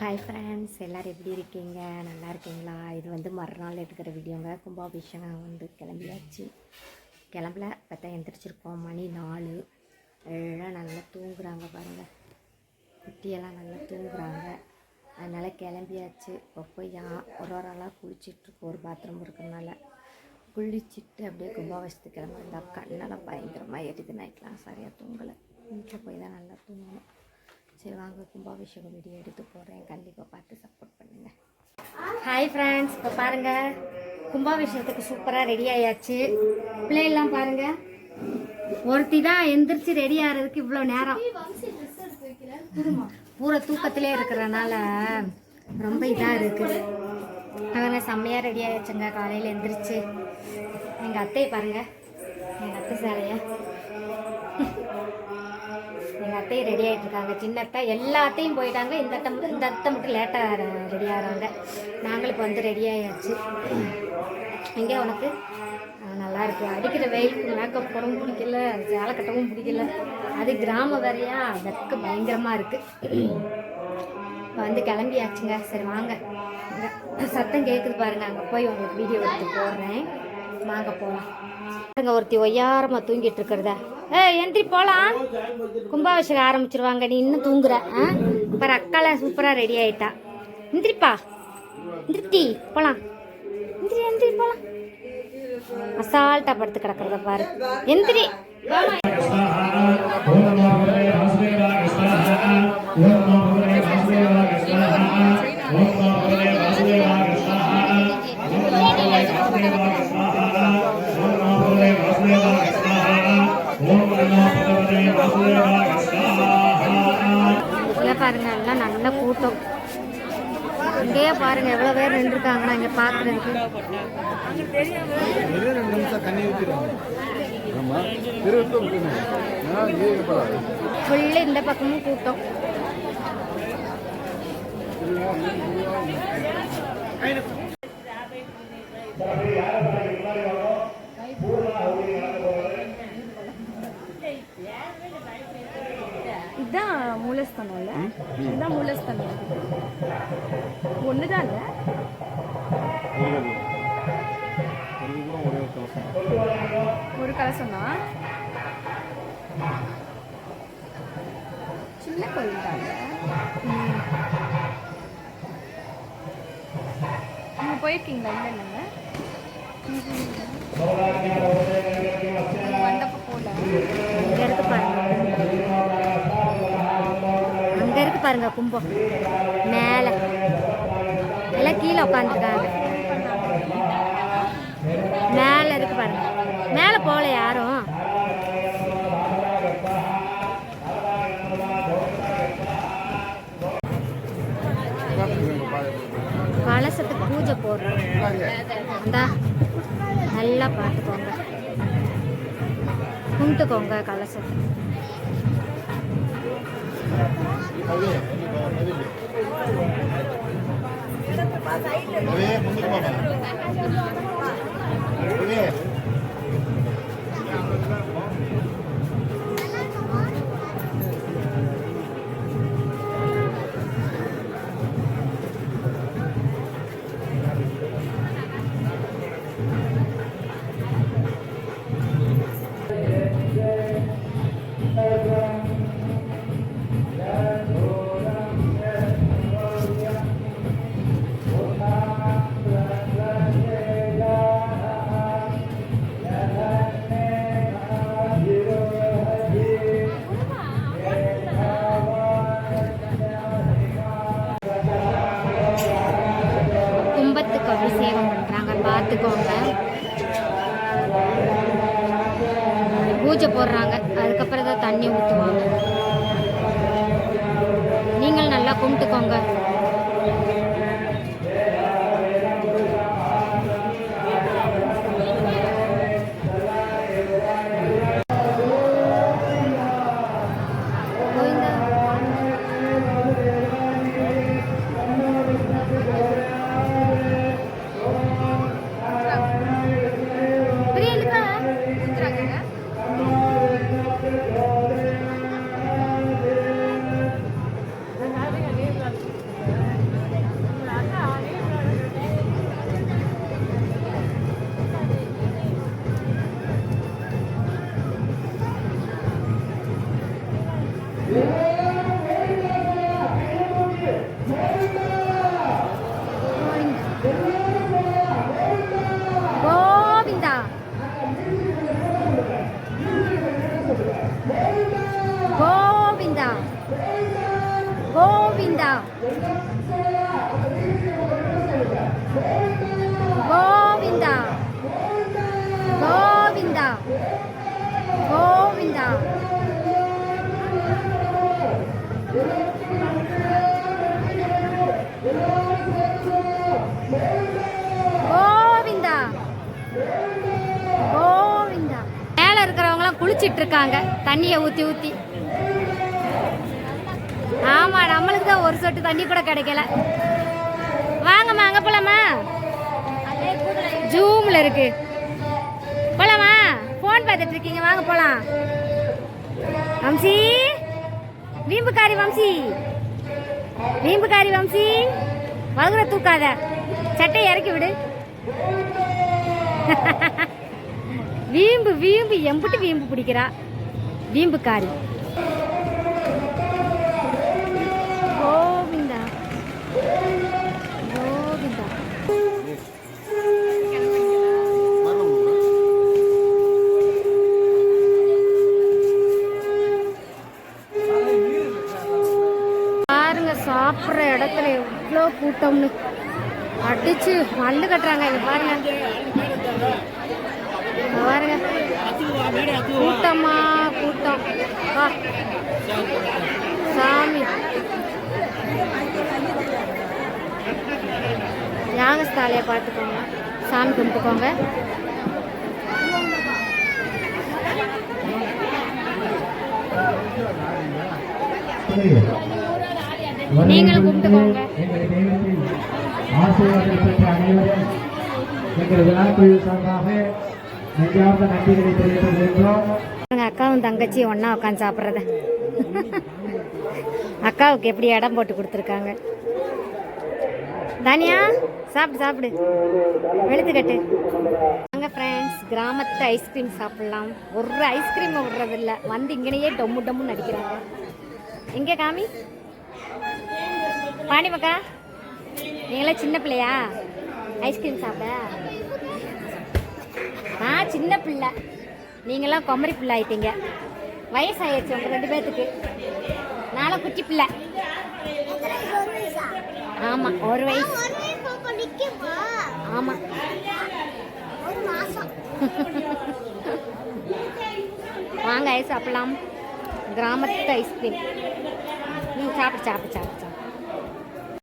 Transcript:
Hi friends எல்லோரும் எப்படி இருக்கீங்க? நல்லா இருக்கீங்களா? இது வந்து மறுநாள் எடுக்கிற வீடியோங்க. கும்பாபிஷேகம் வந்து கிளம்பியாச்சு. கிளம்பல பார்த்தா எந்திரிச்சிருக்கோம். மணி நாலு. எல்லாம் நல்லா தூங்குறாங்க பாருங்கள் குட்டியெல்லாம் நல்லா தூங்குறாங்க. அதனால் கிளம்பியாச்சு. இப்போ போய் யா- ஒரு ஒரு ஆளாக குளிச்சிட்ருக்கோம் ஒரு பாத்ரூம் இருக்கிறனால குளிச்சுட்டு அப்படியே கும்பாபிஷத்துக்கு கிளம்பி இருந்தால் கண்ணெல்லாம் பயங்கரமாக எரிது நைட்லாம் சரியாக தூங்கலை. வீட்டில் போய் தான் நல்லா தூங்கணும். சரி வாங்க கும்பாபிஷேகம் வீடியோ எடுத்து போடுறேன் கண்டிப்பாக பார்த்து சப்போர்ட் பண்ணுங்கள் ஹாய் ஃப்ரெண்ட்ஸ் இப்போ பாருங்கள் கும்பாபிஷேகத்துக்கு சூப்பராக ரெடி ஆயாச்சு. பிள்ளைகள்லாம் பாருங்கள் ஒருத்தி தான் எந்திரிச்சு ரெடி ஆகிறதுக்கு இவ்வளோ நேரம். பூரா தூக்கத்திலே இருக்கிறனால ரொம்ப இதாக இருக்குது அவங்க செம்மையாக ரெடி ஆகிடுச்சுங்க காலையில் எந்திரிச்சு. எங்கள் அத்தையை பாருங்கள் எங்கள் அத்தை சேலையை. எங்கள் ரெடி ஆகிட்டு இருக்காங்க சின்ன எல்லாத்தையும் போயிட்டாங்க. இந்த அத்தை மட்டும் இந்த அத்தை மட்டும் லேட்டாக ரெடி ஆகிறாங்க. நாங்களும் இப்போ வந்து ரெடி ஆகியாச்சு எங்கே உனக்கு? நல்லா இருக்கு. அடிக்கிற வெயிலுக்கு மேக்கப் போடவும் பிடிக்கல சேலை கட்டவும் பிடிக்கல. அது கிராமம் வேறையா? வெக்க பயங்கரமாக இருக்குது இப்போ வந்து கிளம்பியாச்சுங்க. சரி வாங்க. சத்தம் கேட்குது பாருங்க. அங்கே போய் உங்களுக்கு வீடியோ எடுத்து போடுறேன். வாங்க போகலாம் பாருங்க ஒருத்தி ஒய்யாரமாக தூங்கிட்டு இருக்கிறத. ஏ எந்திரி போகலாம் கும்பாபிஷேகம் ஆரம்பிச்சிருவாங்க நீ இன்னும் தூங்குற ஆ பாரு அக்காலாம் சூப்பராக ரெடி ஆயிட்டா எந்திரிப்பா எந்திரிட்டி போகலாம் எந்திரி எந்திரி போகலாம் அசால்ட்டாக படுத்து கிடக்கிறத பாரு எந்திரி வாமா. ஓம் இங்கே பாருங்க எல்லாம் நல்ல கூட்டம். இங்கேயே பாருங்க எவ்வளோ பேர் நின்றுருக்காங்கன்னா இங்கே பார்க்குறதுக்கு ஃபுல்லு இந்த பக்கமும் கூட்டம். இதுதான் மூலஸ்தானம்ல இதுதான் மூலஸ்தானம். ஒண்ணுதான் இல்ல. ஒரு கலசம் தான். சின்ன கோயில் தான் நீங்கள் போயிருக்கீங்களா? இல்லை இல்லைங்க வந்தப்போ போகல இங்கே இருக்கு பாருங்க அங்கே இருக்கு பாருங்க கும்பம். மேலே. எல்லாம் கீழே உட்காந்துருக்காங்க மேலே இருக்கு பாருங்க. மேலே போகல யாரும். கலசத்துக்கு பூஜை போடுறோம். இந்தா நல்லா பார்த்துக்கோங்க. கும்பிட்டுக்கோங்க கலசத்தை. ஒரே முன்னுக்கு போங்க ஒரே பூஜை போடுறாங்க. அதுக்கப்புறம் தான் தண்ணி ஊற்றுவாங்க நீங்கள் நல்லா கும்பிட்டுக்கோங்க. 고빈다. 고빈다. 고빈다 고빈다. இருக்கிறவங்களாம் இருக்காங்க தண்ணியை ஊற்றி ஊற்றி ஆமாம் நம்மளுக்கு தான் ஒரு சொட்டு தண்ணி கூட கிடைக்கல. வாங்கம்மா அங்கே போலாமா? ஜூமில் இருக்கு. போலாமா? ஃபோன் பார்த்துட்டு இருக்கீங்க வாங்க போலாம். வம்சி? வீம்புக்காரி வம்சி. வீம்புக்காரி வம்சி. வகுர தூக்காத. சட்டை இறக்கி விடு. வீம்பு வீம்பு எம்புட்டு வீம்பு பிடிக்கிறா. வீம்புக்காரி. கோவிந்தா. கோவிந்தா. பாருங்க சாப்பிட்ற இடத்துல எவ்வளோ கூட்டம்னு. அடிச்சு மல்லு கட்டுறாங்க இங்க பாருங்க. பாருங்க. கூட்டமா கூட்டம். சாமி. யாகஸ்தாலியை பார்த்துக்கோங்க. சாமி கும்பிட்டுக்கோங்க. நீங்களும் கும்பிட்டுக்கோங்க. ஆசீர்வாதம் பெற்ற அனைவரும் எங்கள் விழாக்குழு சார்பாக எங்கள் அக்காவும் தங்கச்சியும் ஒன்றா உட்காந்து சாப்பிட்றத. அக்காவுக்கு எப்படி இடம் போட்டு கொடுத்துருக்காங்க? தானியா சாப்பிடு சாப்பிடு. வெளுத்துக்கட்டு வாங்க ஃப்ரெண்ட்ஸ் கிராமத்து ஐஸ்கிரீம் சாப்பிட்லாம். ஒரு ஐஸ்கிரீம் விடுறதில்ல. வந்து இங்கனையே டொம்மு டொம்முன்னு அடிக்கிறாங்க. எங்கே காமி? பாண்டிமக்கா நீங்களாம் சின்ன பிள்ளையா? ஐஸ்கிரீம் சாப்பிட? நான் சின்ன பிள்ளை. நீங்களாம் குமரி பிள்ளை ஆயிட்டீங்க. வயசாயிருச்சு உங்க ரெண்டு பேர்த்துக்கு நானும் குட்டி பிள்ளை. ஆமா ஒரு வயசு. ஆமா வாங்க ஐஸ் சாப்பிடலாம். கிராமத்து ஐஸ்கிரீம். ம் சாப்பிடு சாப்பிடு சாப்பிடு சாப்பிடு.